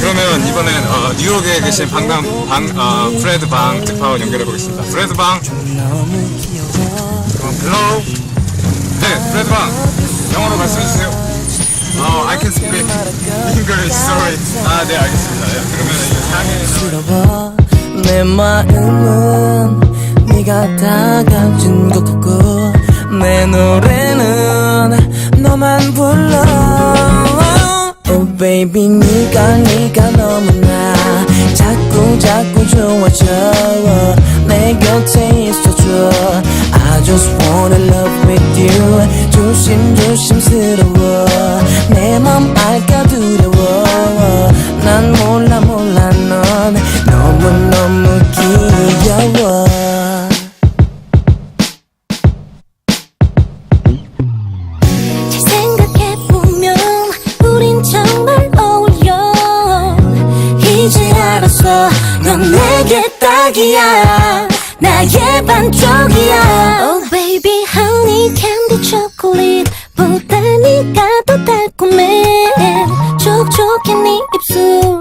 그러면 이번엔 어, 뉴욕에 계신 방금 방 어, 프레드 방 특파원 연결해 보겠습니다. 프레드 방. 헬로. 네, 프레드 방. 영어로 말씀해 주세요. 어, I can speak English. Sorry. 아, 네, 알겠습니다. 예, 그러면 이거. 들어봐 내 마음은 네가 다 가진 것 같고 내 노래 baby 네가 네가 너무나 자꾸 자꾸 좋아져. 내 곁에 있어줘. I just wanna love with you. 조심조심스러워. 내 맘 알까 두려워. 난 몰라 몰라 넌 너무너무 귀여워 알았어. 넌 내게 딱이야. 나의 반쪽이야. Oh baby honey candy chocolate. 보다 니가 더 달콤해. 촉촉해 네 입술.